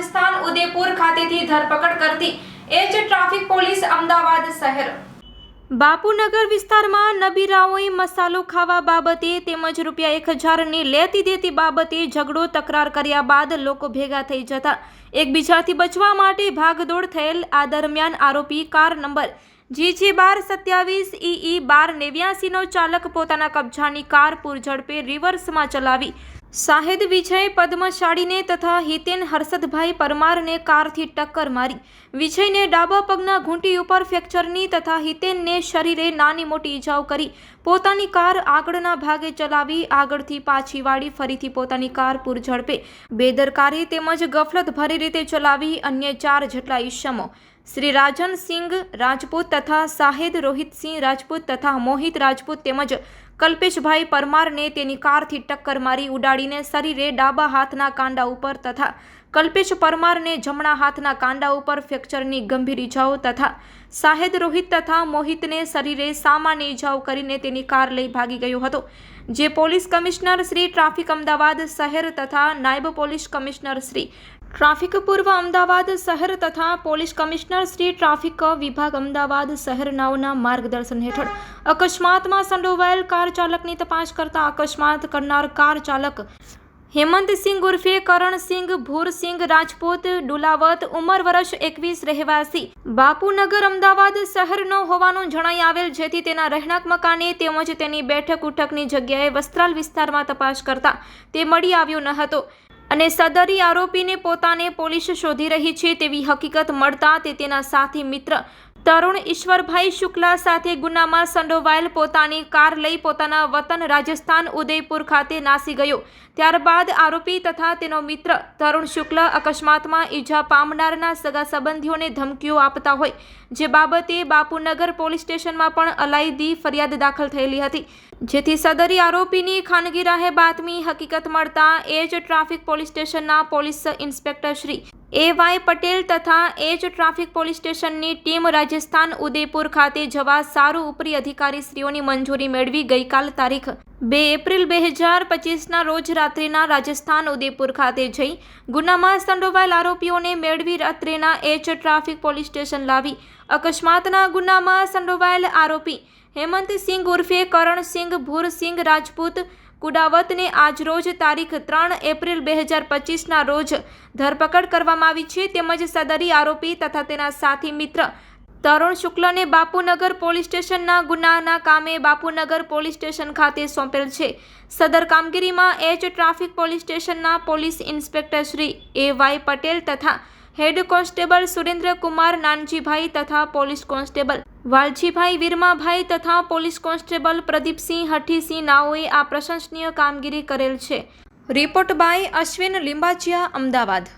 રાજસ્થાન ઉદેપુર ખાતેથી ધરપકડ કરતી એજ ટ્રાફિક પોલીસ અમદાવાદ શહેર. બાપુનગર વિસ્તારમાં નબીરાઓએ મસાલો ખાવા બાબતે તેમજ રૂપિયા એક હજારની લેતી દેતી બાબતે ઝઘડો તકરાર કર્યા બાદ લોકો ભેગા થઈ જતા. એકબીજાથી બચવા માટે ભાગદોડ થયેલ આ દરમિયાન આરોપી કાર નંબર જીજી બાર સત્યાવીસ ઈ બાર નેવ્યાસીનો ચાલક પોતાના કબજાની કાર પૂરઝડપે રિવર્સમાં ચલાવી. શાહેદ વિજય પદ્મશાળીને તથા હિતેન હર્ષદભાઈ પરમારને કારથી ટક્કર મારી. વિજયને ડાબા પગના ઘૂંટી ઉપર ફ્રેક્ચરની તથા હિતેનને શરીરે નાની મોટી ઈજાઓ કરી. પોતાની કાર આગળના ભાગે ચલાવી, આગળથી પાછી વાળી, ફરીથી પોતાની કાર પૂરઝડપે બેદરકારી તેમજ ગફલત ભરી રીતે ચલાવી અન્ય ચાર જેટલા ઈસમો. શ્રી રાજનસિંહ રાજપૂત તથા શાહેદ રોહિતસિંહ રાજપૂત તથા મોહિત રાજપૂત તેમજ કલ્પેશભાઈ પરમારને તેની કારથી ટક્કર મારી ઉડાડીને શરીરે ડાબા હાથના કાંડા ઉપર તથા કલ્પેશ પરમારને જમણા હાથના કાંડા ઉપર ફ્રેક્ચરની ગંભીર ઈજાઓ તથા શાહેદ રોહિત તથા મોહિતને શરીરે સામાન્ય ઈજાઓ કરીને તેની કાર લઈ ભાગી ગયો હતો, જે police commissioner Shri traffic Ahmedabad શહેર તથા નાયબ પોલીસ કમિશનર શ્રી ટ્રાફિક પૂર્વ અમદાવાદ શહેર તથા પોલીસ કમિશનર શ્રી ટ્રાફિક વિભાગ અમદાવાદ શહેરનાઓના માર્ગદર્શન હેઠળ અકસ્માતમાં સંડોવાયેલ કાર ચાલકની તપાસ કરતા અકસ્માત કરનાર કાર ચાલક હેમંતસિંહ ઉર્ફે કરણસિંહ ભૂરસિંહ રાજપૂત, ડુલાવત, ઉંમર વર્ષ એકવીસ રહેવાસી. બાપુનગર અમદાવાદ શહેરનો હોવાનું જણાઈ આવેલ, જેથી તેના રહેણાંક મકાને તેમજ તેની બેઠક ઉઠકની જગ્યાએ વસ્ત્રાલ વિસ્તારમાં તપાસ કરતા તે મળી આવ્યો ન હતો. અને સદરી આરોપીને પોતાને પોલીસ શોધી રહી છે તેવી હકીકત મળતા તે તેના સાથી મિત્ર તરુણ ઈશ્વરભાઈ શુક્લા સાથે ગુનામાં સંડોવાયેલ પોતાની કાર લઈ પોતાના વતન રાજસ્થાન ઉદયપુર ખાતે નાસી ગયો. ત્યારબાદ આરોપી તથા તેનો મિત્ર તરુણ શુક્લ અકસ્માતમાં ઈજા પામનારના સગા સંબંધીઓને ધમકીઓ આપતા હોય. જે બાબતે બાપુનગર પોલીસ સ્ટેશનમાં પણ અલાયદી ફરિયાદ દાખલ થયેલી હતી. જેથી સદરી આરોપીની ખાનગી રાહે બાતમી હકીકત મળતા એ જ ટ્રાફિક પોલીસ સ્ટેશનના police inspector Shri A Y Patel તથા એચ ટ્રાફિક પોલીસ સ્ટેશનની ટીમ રાજસ્થાન ઉદયપુર ખાતે જવા સારું ઉપરી અધિકારી શ્રીઓની મંજૂરી મેળવી ગઈકાલ તારીખ બે એપ્રિલ બે હજાર પચીસના રોજ રાત્રિના રાજસ્થાન ઉદયપુર ખાતે જઈ ગુનામાં સંડોવાયેલ આરોપીઓને મેળવી રાત્રિના એચ ટ્રાફિક પોલીસ સ્ટેશન લાવી અકસ્માતના ગુનામાં સંડોવાયેલ આરોપી હેમંતસિંહ ઉર્ફે કરણસિંહ ભૂરસિંહ રાજપૂત કુડાવતને આજરોજ તારીખ ત્રણ એપ્રિલ બે હજાર પચીસના રોજ ધરપકડ કરવામાં આવી છે તેમજ સદરી આરોપી તથા તેના સાથી મિત્ર તરુણ શુક્લને બાપુનગર પોલીસ સ્ટેશનના ગુનાના કામે બાપુનગર પોલીસ સ્ટેશન ખાતે સોંપેલ છે. સદર કામગીરીમાં એચ ટ્રાફિક પોલીસ સ્ટેશનના police inspector Shri A Y Patel તથા હેડ કોન્સ્ટેબલ સુરેન્દ્રકુમાર નાનજીભાઈ તથા પોલીસ કોન્સ્ટેબલ વાલજીભાઈ વીરમાભાઈ તથા પોલીસ કોન્સ્ટેબલ પ્રદીપસિંહ હઠીસિંહ નાઓએ આ પ્રશંસનીય કામગીરી કરેલ છે. Report by Ashwin Limbachiya Ahmedabad.